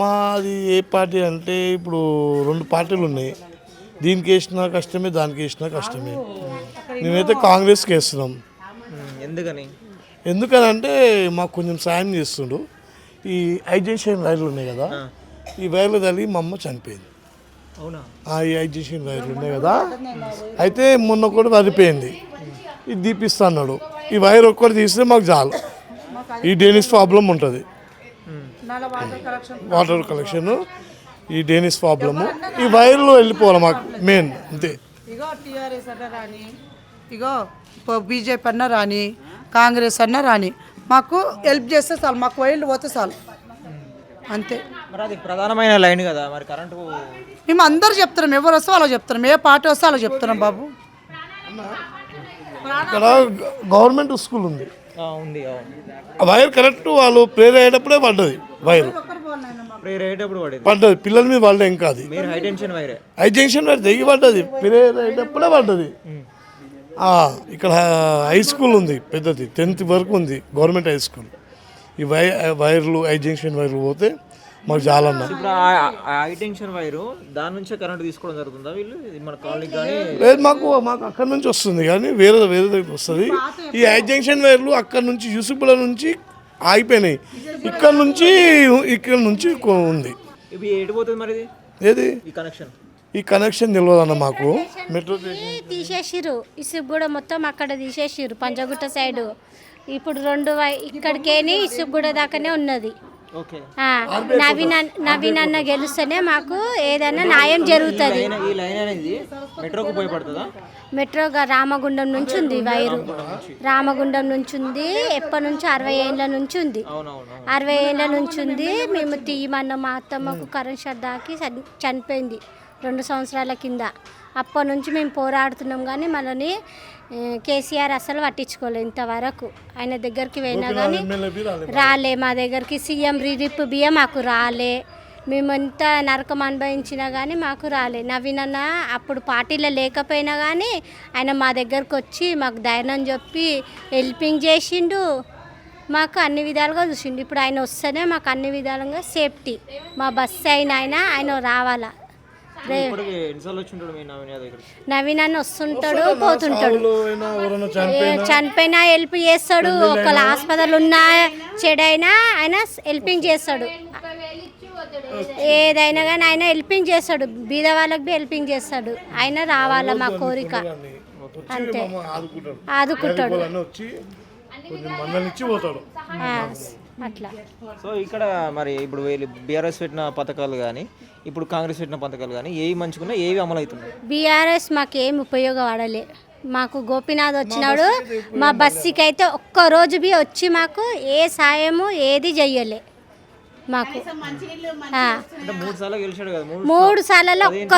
మాది ఏ పార్టీ అంటే ఇప్పుడు రెండు పార్టీలు ఉన్నాయి. దీనికి వేసినా కష్టమే దానికి వేసినా కష్టమే. మేమైతే కాంగ్రెస్కి వేస్తున్నాం. ఎందుకని? ఎందుకనంటే మాకు కొంచెం సాయం చేస్తుండు. ఈ ఐజేషన్ వైర్లు ఉన్నాయి కదా ఈ వైర్లు తగిలి మా అమ్మ చనిపోయింది. అవునా? ఆ ఈ ఐజేషన్ వైర్లు ఉన్నాయి కదా అయితే మొన్న కూడా వరిపోయింది ఇది తీపిస్తా అన్నాడు. ఈ వైర్ ఒక్కటి తీస్తే మాకు చాలు. ఈ డేనిస్ ప్రాబ్లం ఉంటుంది. వాటర్ కలెక్షన్ ఈ డేనిస్ ప్రాబ్లము ఈ వైర్లు వెళ్ళిపోవాలి మాకు మెయిన్ అంతే. ఇగో టీఆర్ఎస్ అన్న రాని ఇగో బీజేపీ అన్న రాని కాంగ్రెస్ అన్న రాని మాకు హెల్ప్ చేస్తే చాలు మాకు వైర్లు పోతే చాలు. అంతే. మరి అది ప్రధానమైన లైన్ కదా మరి కరెంటు మేము అందరు చెప్తున్నాం ఎవరు వస్తే అలా చెప్తున్నాం ఏ పార్టీ వస్తే అలా చెప్తున్నాం బాబు. ఇక్కడ గవర్నమెంట్ స్కూల్ ఉంది. ఉంది వైర్ కరెక్ట్ వాళ్ళు ప్రేర్ అయ్యేటప్పుడే పడ్డది వైర్. ప్రేయర్ అయ్యేటప్పుడు పడేది. పడ్డది పిల్లల మీద పడ్డా ఇంకా అది మీరు హై టెన్షన్ వైరే. జంక్షన్ వైర్ తెగి పడ్డది ప్రేర్ అయ్యేటప్పుడే పడ్డది. ఆ, ఇక్కడ హై స్కూల్ ఉంది పెద్దది టెన్త్ వరకు ఉంది గవర్నమెంట్ హై స్కూల్. ఈ వై వైర్లు ఐ జంక్షన్ వైర్లు పోతే మాకు చాలా అన్న ఇప్పుడు హై టెన్షన్ వైరు దాని నుంచే కరెంట్ తీసుకోవడం జరుగుతుందా వీళ్ళు? ఇది మన కాలనీకి కానీ లేదు మాకు మాకు అక్కడ నుంచి వస్తుంది కానీ వేరే వేరే దగ్గర వస్తుంది. ఈ ఐ జంక్షన్ వైర్లు అక్కడ నుంచి యూసుఫ్ల నుంచి ఆగిపోయినాయి. ఇక్కడ నుంచి ఇక్కడ నుంచి ఉంది. ఇవి ఎటు పోతుంది మరి ఏది? ఈ కనెక్షన్ ఈ కనెక్షన్ తెలియదన్న మాకు. మెట్రో స్టేషన్ తీసేసిర్రు. ఇసుక కూడా మొత్తం అక్కడ తీసేసిర్రు పంజగుట్ట సైడు ఇప్పుడు రెండు వై ఇక్కడికేని ఇసుక కూడా దాకానే ఉన్నది. నవీన్ అన్న- నవీన్ అన్న గెలుస్తేనే మాకు ఏదైనా న్యాయం జరుగుతుంది లైన్ ఈ లైన్ అనేది మెట్రోకు ఉపయోగపడుతుందా మెట్రోగా రామగుండం నుంచి ఉంది వైరు. రామగుండం నుంచి. ఉంది ఎప్పటి నుంచి? అరవై ఏళ్ళ నుంచి ఉంది. అరవై ఏళ్ళ నుంచి ఉంది. మేము తీయమన్న మా అత్తమ్మకు కరెంట్ షాక్ దాకి చని- చనిపోయింది రెండు సంవత్సరాల కింద. అప్పటి నుంచి మేము పోరాడుతున్నాం కానీ మనని కేసీఆర్ అసలు పట్టించుకోలేదు ఇంతవరకు. ఆయన దగ్గరికి పోయినా కానీ రాలే మా దగ్గరికి. సీఎం రిలీఫ్ బియ్యం మాకు రాలే. మేము ఎంత నరకం అనుభవించినా కానీ మాకు రాలే. నవీన్ అన్న అప్పుడు పార్టీలో లేకపోయినా కానీ ఆయన మా దగ్గరకు వచ్చి మాకు ధైర్యం చెప్పి హెల్పింగ్ చేసిండు. మాకు అన్ని విధాలుగా చూసిండు. ఇప్పుడు ఆయన వస్తేనే మాకు అన్ని విధాలుగా సేఫ్టీ. మా బస్సు అయినా ఆయన ఆయన రావాలా? నవీన్ అన్న వస్తుంటాడు పోతుంటాడు. చనిపోయినా హెల్ప్ చేస్తాడు. ఒకళ్ళ హాస్పిటల్ ఉన్నా చెడైనా ఆయన హెల్పింగ్ చేస్తాడు. ఏదైనా కానీ ఆయన హెల్పింగ్ చేస్తాడు. బీద వాళ్ళకి బి హెల్పింగ్ చేస్తాడు. ఆయన రావాల మా కోరిక. అంతే. ఆదుకుంటాడు. అట్లా. సో ఇక్కడ మరి ఇప్పుడు వీళ్ళు బీఆర్ఎస్ పెట్టిన పథకాలు కానీ ఇప్పుడు కాంగ్రెస్ పెట్టిన పథకాలు కానీ ఏవి మంచుకున్నా ఏవి అమలు అవుతున్నాయి బీఆర్ఎస్ మాకేం ఉపయోగపడలే. మాకు గోపీనాథ్ వచ్చినాడు మా బస్సుకి అయితే ఒక్క రోజు బి వచ్చి మాకు ఏ సాయము ఏది చెయ్యలే. మాకు. మూడు సార్లలో ఒక్క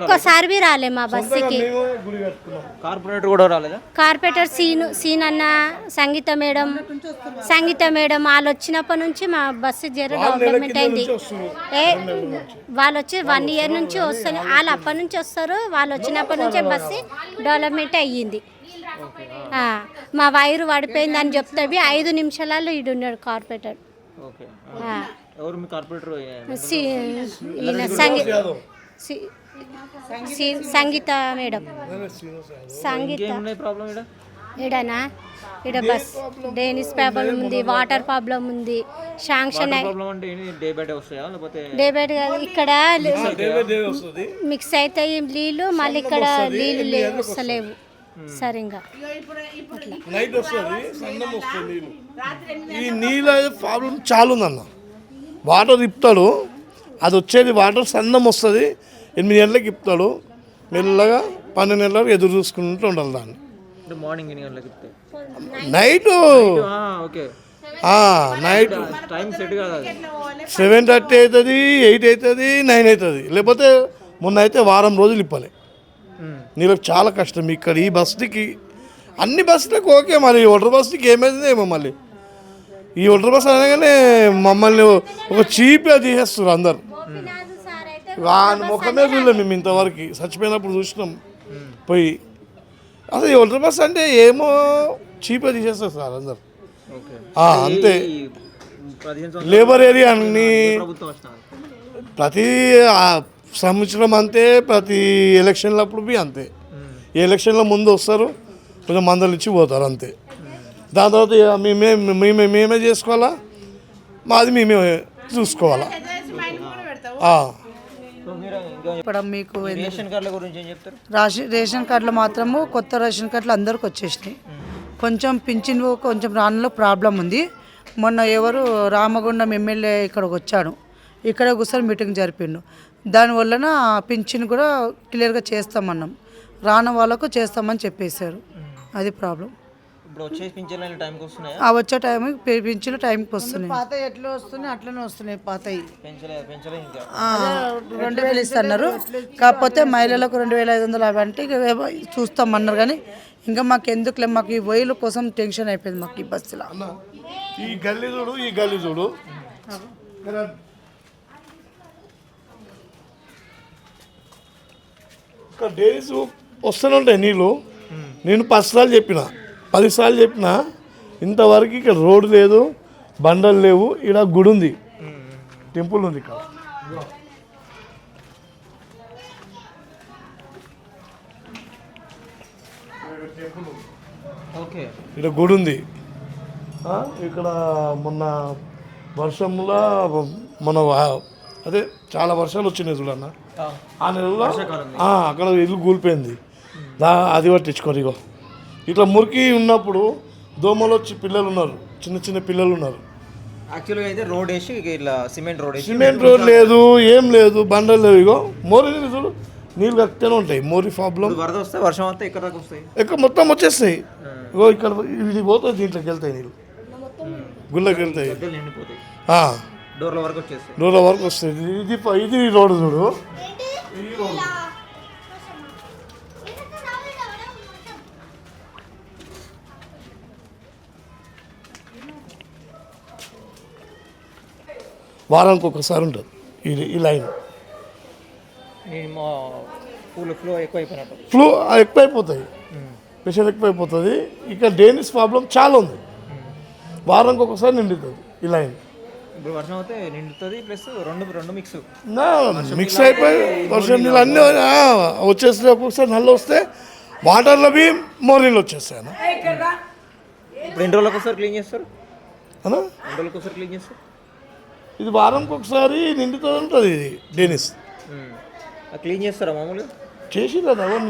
ఒక్కసారి రాలే మా బస్సుకి. కార్పొరేటర్ కూడా రాలేదా? కార్పొరేటర్ సీను సీన్ అన్న సంగీత మేడం సంగీత మేడం వాళ్ళు వచ్చినప్పటి నుంచి మా బస్సు జర డెవలప్మెంట్ అయింది. ఏ వాళ్ళు వచ్చి వన్ ఇయర్ నుంచి వస్తారు వాళ్ళు అప్పటి నుంచి వస్తారు వాళ్ళు వచ్చినప్పటి నుంచే బస్సు డెవలప్మెంట్ అయ్యింది. ఆ, మా వైరు పడిపోయిందని చెప్తే ఐదు నిమిషాలలో ఈడు ఉన్నాడు కార్పొరేటర్. ఎవరు మీ కార్పొరేటర్? సి- ఈయన సంగీ సి- సి- సంగీత మేడం. సంగీత. ఈడనా? ఈడ బస్ డేనిస్ ప్రాబ్లం ఉంది వాటర్ ప్రాబ్లం ఉంది శాంక్షన్ డే బై డే వస్తాయా? లేకపోతే డే బై డే కాదు ఇక్కడ వస్తుంది. మిక్స్ అవుతాయి నీళ్ళు మళ్ళీ ఇక్కడ నీళ్ళు లేవు వస్తలేవు. సరిగా నైట్ వస్తుంది సన్నం వస్తుంది నీళ్ళు. ఈ నీళ్ళ ప్రాబ్లం చాలా ఉందన్న వాటర్ ఇప్పుతాడు అది వచ్చేది వాటర్ సన్నం వస్తుంది ఎనిమిది గంటలకు ఇప్పుతాడు మెల్లగా పన్నెండు గంటలకు ఎదురు చూసుకుంటూ ఉండాలి దాన్ని. మార్నింగ్ ఎన్ని గంటలకు చెప్తే night okay night time set కాదు అది. సెవెన్ థర్టీ అవుతుంది ఎయిట్ అవుతుంది నైన్ అవుతుంది లేకపోతే మొన్న అయితే వారం రోజులు ఇప్పాలి. నీళ్ళకి చాలా కష్టం. ఇక్కడ ఈ బస్సుకి అన్ని బస్సులకు ఓకే మరి. ఒటర్ బస్సుకి ఏమైంది ఏమో మళ్ళీ. ఈ ఒటర్ బస్ అనగానే మమ్మల్ని ఒక చీప్గా తీసేస్తారు అందరు. వాని ముఖమే చూడలేము మేము ఇంతవరకు. చచ్చిపోయినప్పుడు చూసినాం. పోయి అసలు ఈ ఒటర్ బస్ అంటే ఏమో చీప్గా తీసేస్తారు సార్ అందరు. అంతే. లేబర్ ఏరియా అన్ని ప్రతి సంవత్సరం అంతే ప్రతి ఎలక్షన్లప్పుడు బి అంతే. ఈ ఎలక్షన్ల ముందు వస్తారు కొంచెం మందలు ఇచ్చి పోతారు అంతే. దాని తర్వాత మేమే మేమే మేమే చేసుకోవాలా? మాది మేమే చూసుకోవాలా? ఇప్పుడు మీకు రేషన్ కార్డుల గురించి ఏం చెప్తారు? రాషన్ రేషన్ కార్డులు మాత్రము కొత్త రేషన్ కార్డులు అందరికి వచ్చేసినాయి. కొంచెం పింఛన్ కొంచెం రానులో ప్రాబ్లం ఉంది. మొన్న ఎవరు రామగుండం ఎమ్మెల్యే ఇక్కడికి వచ్చాడు. ఇక్కడ కూర్చొని మీటింగ్ జరిపిండు. దానివలన పింఛన్ కూడా క్లియర్గా చేస్తామన్నాం. రాని వాళ్ళకు చేస్తామని చెప్పేశారు. అది ప్రాబ్లం. ఆ వచ్చే టైంకి పింఛన్లు టైంకి వస్తున్నాయి. పాత ఎట్లా వస్తున్నాయి? అట్లనే వస్తున్నాయి పాతయి పెంచలే పెంచలే ఇంకా. రెండు వేలు ఇస్తున్నారు. కాకపోతే మహిళలకు రెండు వేల ఐదు వందలు అవి అంటే ఇక ఏమో చూస్తామన్నారు కానీ ఇంకా మాకు ఎందుకులే? మాకు ఈ వయలు కోసం టెన్షన్ అయిపోయింది మాకు ఈ బస్సులో. అన్న, ఈ గల్లీ చూడు ఈ గల్లీ చూడు. ఇక్కడ డైరీస్ వస్తూనే ఉంటాయి నీళ్ళు. నేను పది సార్లు చెప్పిన పది సార్లు చెప్పిన ఇంతవరకు ఇక్కడ రోడ్డు లేదు బండలు లేవు ఇక్కడ గుడి ఉంది. టెంపుల్ ఉంది ఇక్కడ. ఇక్కడ గుడి ఉంది. ఇక్కడ మొన్న వర్షంలో మన అదే చాలా వర్షాలు వచ్చినాయి చూడన్న. ఆ. నెలలో ఆ, అక్కడ ఇల్లు కూలిపోయింది. దా అది పట్టించుకోరు ఇగో. ఇట్లా మురికి ఉన్నప్పుడు దోమలు వచ్చి పిల్లలు ఉన్నారు. చిన్న చిన్న పిల్లలు ఉన్నారు. యాక్చువల్గా అయితే రోడ్ వేసి ఇట్లా సిమెంట్ రోడ్ వేసి సిమెంట్ రోడ్ లేదు ఏం లేదు బండలు లేవు ఇగో. మోరి నీళ్ళు చూడు నీళ్ళు కక్కితేనే ఉంటాయి. మోరి ప్రాబ్లం వరద వస్తే వర్షం వస్తే ఇక్కడ దాకా వస్తాయి? ఎక్కువ మొత్తం వచ్చేస్తాయి. ఇగో ఇక్కడ ఇది పోతుంది దీంట్లోకి వెళ్తాయి నీళ్ళు. గుళ్ళకి వెళ్తాయి. గద్దెలు నిండిపోతాయి. ఆ. డోర్ల వరకు వచ్చేస్తాయి. రోడ్ల వరకు వస్తుంది ఇది ఇది రోడ్డు చూడు. ఈ రోడ్డు. వారానికి ఒకసారి ఉంటుంది. ఈ ఈ లైన్. ఈ మా పూలు ఫ్లో ఎక్కువ అయిపోయినట్టు ఫ్లూ ఎక్కువైపోతాయి. ప్రెషర్ ఎక్కువైపోతుంది. ఇక డేనిస్ ప్రాబ్లం చాలా ఉంది. వారానికి ఒకసారి నిండుతుంది ఈ లైన్. ఇప్పుడు వర్షం అయితే నిండుతుంది ప్లస్ రెండు రెండు మిక్స్ నా మిక్స్ అయిపోయి వర్షం నీళ్ళు అన్నీ ఆ, వచ్చేస్తే ఒక్కొక్కసారి నల్ల వస్తే వాటర్లో బి మోర్ నీళ్ళు వచ్చేస్తాయి అన్న ఇప్పుడు ఎన్ని రోజులకు ఒకసారి క్లీన్ చేస్తారు? ఎన్ని రోజులకు ఒకసారి క్లీన్ చేస్తారు? ఇది వారంకి ఒకసారి నిండుతుంది ఉంటుంది ఇది డెనిస్. క్లీన్ చేస్తారా మామూలుగా? చేసి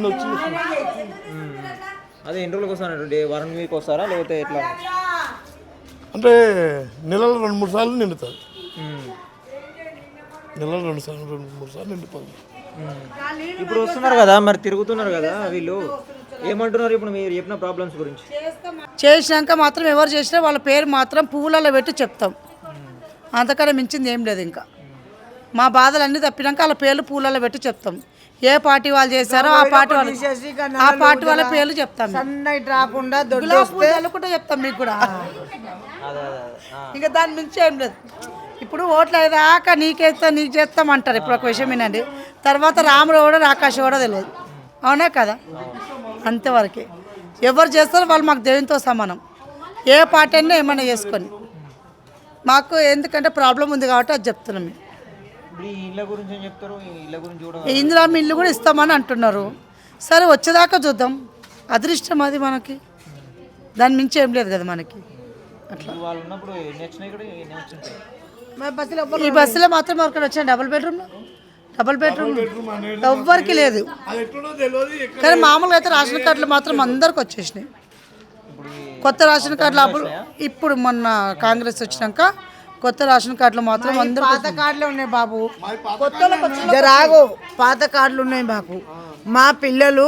వచ్చి అదే ఎన్ని రోజులకు వస్తారు డే వారం వీక్ వస్తారా? లేకపోతే ఎట్లా? అంటే నెలలో రెండు మూడు సార్లు నిండుతుంది. నెలలో రెండు సార్లు రెండు మూడు సార్లు నిండిపోతుంది ఇప్పుడు వస్తున్నారు కదా మరి తిరుగుతున్నారు కదా వీళ్ళు. ఏమంటున్నారు ఇప్పుడు మీరు చెప్పిన ప్రాబ్లమ్స్ గురించి? చేసినాక మాత్రం ఎవరు చేసినా వాళ్ళ పేరు మాత్రం పువ్వులలో పెట్టి చెప్తాం. అంతకన్నా మించింది ఏం లేదు ఇంకా. మా బాధలు అన్నీ తప్పినాక వాళ్ళ పేర్లు పూలలో పెట్టి చెప్తాం. ఏ పార్టీ వాళ్ళు చేశారో ఆ పార్టీ వాళ్ళు ఆ పార్టీ వాళ్ళ పేర్లు చెప్తాం రాకుండా చెప్తాం మీకు కూడా. ఇంకా దాని మించి ఏం లేదు. ఇప్పుడు ఓట్లు అయ్యేదాకా నీకేస్తా నీకు చేస్తాం అంటారు. ఇప్పుడు ఒక విషయం వినండి. తర్వాత రాముడు కూడా రాకాశ కూడా తెలియదు. అవునా కదా? అంతవరకే. ఎవరు చేస్తారో వాళ్ళు మాకు దేవునితో సమానం. ఏ పార్టీ అయినా ఏమైనా చేసుకొని. మాకు ఎందుకంటే ప్రాబ్లం ఉంది కాబట్టి అది చెప్తున్నాం మేము. ఈ ఇందిరా ఇల్లు కూడా ఇస్తామని అంటున్నారు. సరే వచ్చేదాకా చూద్దాం. అదృష్టం అది మనకి. దాని మించి ఏం లేదు కదా మనకి. వాళ్ళు ఉన్నప్పుడు ఎన్ని వచ్చినాయి కూడా ఎన్ని వచ్చింటాయి మరి బస్సులో ఈ బస్సులో మాత్రం ఎవరికైనా వచ్చాను డబుల్ బెడ్రూమ్ డబుల్ బెడ్రూమ్ ఎవ్వరికి లేదు. కానీ మామూలుగా అయితే రేషన్ కార్డులు మాత్రం అందరికి వచ్చేసినాయి. కొత్త రేషన్ కార్డులు అప్పుడు ఇప్పుడు మొన్న కాంగ్రెస్ వచ్చినాక కొత్త రేషన్ కార్డులు మాత్రం అందరూ పాత కార్డులు ఉన్నాయి బాబు. జరాగు పాత కార్డులు ఉన్నాయి మాకు. మా పిల్లలు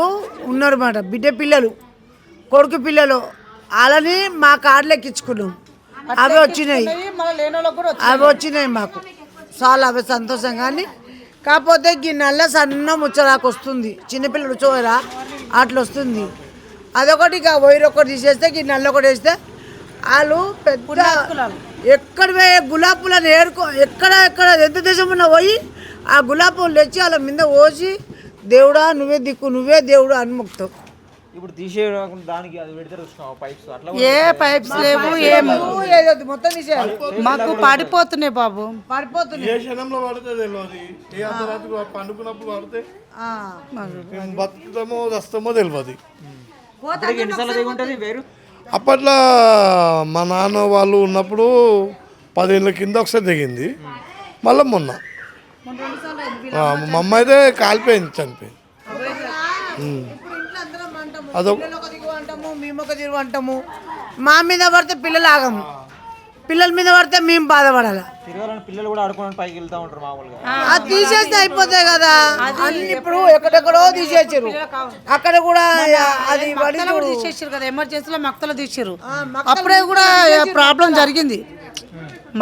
ఉన్నారు మాట బిడ్డ పిల్లలు కొడుకు పిల్లలు. వాళ్ళని మా కార్డులు ఎక్కించుకున్నాం. అవి వచ్చినాయి. అవి వచ్చినాయి మాకు. చాలా అవి సంతోషం కానీ. కాకపోతే ఈ నల్ల సన్న ముచ్చరాకు వస్తుంది. చిన్నపిల్లలు చూడరా? అట్లా వస్తుంది. అదొకటి ఇక వైర్ ఒకటి తీసేస్తే ఈ నల్ల ఒకటి వేస్తే వాళ్ళు పెద్ద ఎక్కడ పోయే గులాబీ పూలను ఏరుకో ఎక్కడ ఎక్కడ ఎంత దేశం ఉన్నా పోయి ఆ గులాబీ పూలు తెచ్చి వాళ్ళ మీద పోసి దేవుడా నువ్వే దిక్కు నువ్వే దేవుడు అని ఇప్పుడు తీసేయడం దానికి అది పెడితే చూసినావు పైప్స్ అట్లా ఏ పైప్స్ లేవు ఏం? ఏదో మొత్తం తీసేయాలి. మాకు పడిపోతున్నాయి. బాబు. పడిపోతుంది ఏ క్షణంలో పడితే తెలియదు ఏ అర్ధరాత్రి పండుకున్నప్పుడు పడితే బతుకుతామో వస్తామో తెలియదు ఎన్నిసార్లు వేరు? అప్పట్లో మా నాన్న వాళ్ళు ఉన్నప్పుడు పదేళ్ళ కింద ఒకసారి దిగింది మళ్ళీ మొన్న. మా అమ్మ అయితే కాలిపోయింది చనిపోయింది ఇప్పుడు ఇంట్లో అందరం అంటాము అదొక అంటాము మేము ఒక దిగు అంటాము. మా మీద పడితే పిల్లలు ఆగము. పిల్లల మీద పడితే మేము బాధపడాలి. తిరగాలని పిల్లలు కూడా ఆడుకోవడానికి పైకి వెళ్తా ఉంటారు మామూలుగా. అది తీసేస్తే అయిపోతాయి కదా. అన్ని ఇప్పుడు ఎక్కడెక్కడో తీసేసారు అక్కడ కూడా అది తీసేసారు కదా ఎమర్జెన్సీలో మక్తలో తీసారు అప్పుడే కూడా ప్రాబ్లం జరిగింది.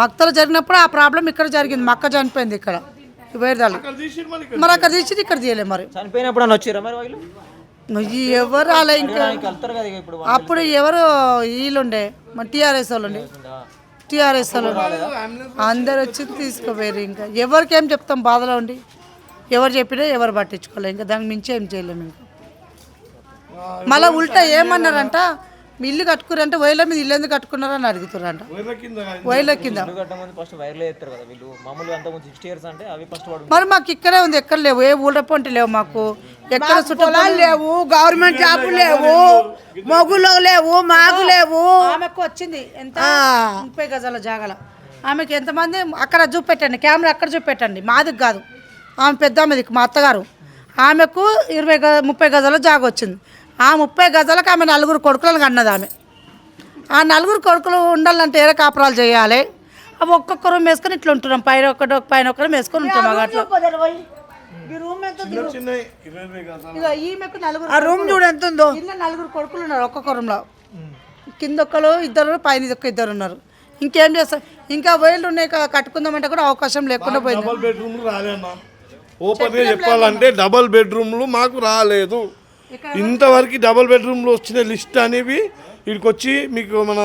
మక్తలో జరిగినప్పుడు ఆ ప్రాబ్లం ఇక్కడ జరిగింది. మక్క చనిపోయింది ఇక్కడ. వేరేదాళ్ళు మరి అక్కడ తీసి ఇక్కడ తీయలే మరి. చనిపోయినప్పుడు అని వచ్చారా మరి వాళ్ళు? ఎవరు అలా ఇంకా? అప్పుడు ఎవరు వీళ్ళుండే? మన టీఆర్ఎస్ వాళ్ళు ఉండే టీఆర్ఎస్ వాళ్ళు. అందరు వచ్చి తీసుకుపోయారు ఇంకా. ఎవరికి ఏం చెప్తాం బాధలో ఉండి? ఎవరు చెప్పినా ఎవరు పట్టించుకోలే. ఇంకా దానికి మించి ఏం చేయలేము ఇంకా. మళ్ళీ ఉల్టా ఏమన్నారంట? మీ ఇల్లు కట్టుకురంటే వైర్ల మీద ఇల్లు ఎందుకు కట్టుకున్నారని అడుగుతారంట వైర్ల కింద మరి మాకు ఇక్కడే ఉంది ఎక్కడ లేవు. ఏ ఊళ్ళ పొంటి లేవు మాకు. ఎక్కడ పొలాలు లేవు గవర్నమెంట్ జాబులు లేవు మొగులు లేవు మాకు లేవు. ఆమెకు వచ్చింది ఎంత? ముప్పై గజాల జాగల. ఆమెకి ఎంతమంది? అక్కడ చూపెట్టండి కెమెరా అక్కడ చూపెట్టండి. మాది కాదు. ఆమె పెద్ద ఆమెది మా అత్తగారు. ఆమెకు ఇరవై గ ముప్పై గజాల జాగ వచ్చింది. ఆ ముప్పై గజాలకు ఆమె నలుగురు కొడుకులను కన్నది ఆమె. ఆ నలుగురు కొడుకులు ఉండాలంటే ఏరే కాపురాలు చేయాలి? అవి ఒక్కొక్క రూమ్ వేసుకొని ఇట్లా ఉంటున్నాం. పైన ఒకటి పైన ఒకరు వేసుకొని ఉంటాం మాకు అట్లా. ఇరవై గజాలు. ఇక ఈమెకు నలుగురు ఆ రూమ్ చూడు ఎంత ఉందో. ఇల్లు నలుగురు కొడుకులు ఉన్నారు ఒక్కొక్క రూమ్లో. కింద ఒక్కరు ఇద్దరు పైన ఒక్క ఇద్దరు ఉన్నారు. ఇంకేం చేస్తారు ఇంకా వైర్లు ఉన్నాయి కట్టుకుందామంటే కూడా అవకాశం లేకుండా పోయింది. డబల్ బెడ్రూమ్లు రాలేమ్మా ఓపెన్గా చెప్పాలంటే డబల్ బెడ్రూమ్లు మాకు రాలేదు. ఇంతవరకు డబల్ బెడ్రూమ్లు వచ్చిన లిస్ట్ అనేవి. ఇక్కడికి వచ్చి మీకు మన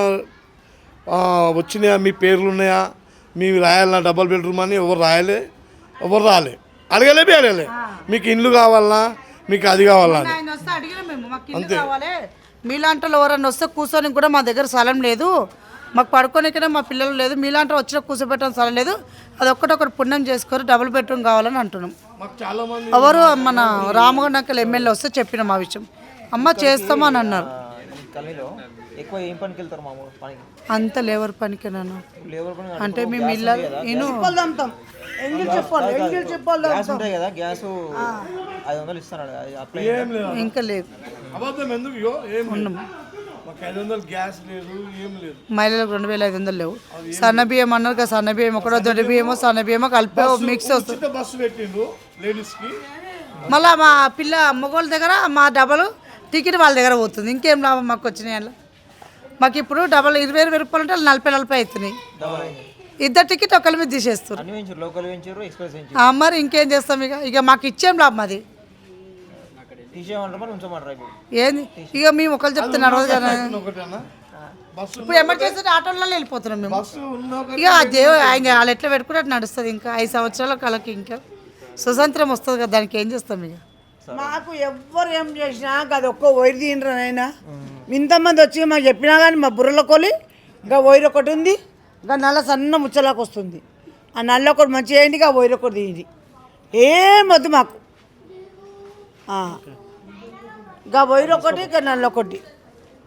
వచ్చినాయా మీ పేర్లు ఉన్నాయా? మీ రాయాలన్నా డబల్ బెడ్రూమ్ అని ఎవరు రాయలే? ఎవరు రాలే? అడగలే అడగలే. మీకు ఇండ్లు కావాలన్నా మీకు అది కావాలా ఇల్లు కావాలి. మీలాంటి ఎవరన్నా వస్తే కూర్చొని కూడా మా దగ్గర స్థలం లేదు. మాకు పడుకోనికనే మా పిల్లలు లేదు. మీలాంటి వచ్చిన కూర్చోబెట్టడం స్థలం లేదు. అది ఒక్కటొక్కటి పుణ్యం చేసుకొని డబుల్ బెడ్రూమ్ కావాలని అంటున్నాం. ఎవరు మన రామగొండకల్ ఎమ్మెల్యే వస్తే చెప్పినాం ఆ విషయం. అమ్మ చేస్తామని అన్నారు. ఎక్కువ ఏం పనికి వెళ్తారు మామూలు పనికి? అంత లేవర్ పనికి నన్ను. లేబర్ పని. అంటే మేము ఇళ్ళ నేను ఎంగిల్ చెప్పాలి ఎంగిల్ చెప్పాలి గ్యాస్ ఉంటాయి కదా గ్యాస్ ఐదు వందలు ఇస్తున్నాడు అది అప్లై ఇంకా లేదు. అబద్ధం ఎందుకు లేదు. మహిళలకు రెండు వేల ఐదు వందలు లేవు. సన్న బియ్యం అన్నారు కదా సన్న బియ్యం ఒకటో దొడ్డి బియ్యమో సన్న బియ్యమో కలిపి మిక్స్ వస్తుంది. మళ్ళీ మా పిల్ల మగవాళ్ళ దగ్గర మా డబల్ టికెట్ వాళ్ళ దగ్గర పోతుంది. ఇంకేం లాభం మాకు వచ్చినాయి అలా మాకు ఇప్పుడు డబల్ ఇరవై ఇరవై రూపాయలు ఉంటే వాళ్ళు నలభై నలభై అవుతున్నాయి. ఇద్దరు టికెట్ ఒకళ్ళ మీద తీసేస్తారు. అన్ని పెంచారు లోకల్ పెంచారు ఎక్స్ప్రెస్ పెంచారు ఆ, మరి ఇంకేం చేస్తాం ఇక? ఇక మాకు ఇచ్చేం లాభం అది. ఏంది? ఇక మేము ఒకళ్ళు చెప్తే నడవదు కదా. ఇప్పుడు ఎమర్జెన్సీ ఆటోలలో వెళ్ళిపోతున్నాం మేము. ఇక దేవు ఆయన వాళ్ళు ఎట్లా పెట్టుకుంటే నడుస్తుంది ఇంకా. ఐదు సంవత్సరాల కలకి ఇంకా. స్వతంత్రం వస్తుంది కదా దానికి ఏం చేస్తాం ఇక? మాకు ఎవ్వరు ఏం చేసినా అది ఒక్క వైర్ తీయండి నాయన. ఇంతమంది వచ్చి మాకు చెప్పినా కానీ మా బుర్రలో కొలి ఇంకా వైర్ ఒకటి ఉంది ఇంకా నల్ల సన్న ముచ్చలాకు వస్తుంది. ఆ నల్ల ఒకటి మంచి అయింది ఇంకా వైర్ ఒకటి తీయండి. ఏం వద్దు మాకు. ఇంకా వైర్ ఒకటి ఇంకా నల్ల ఒకటి.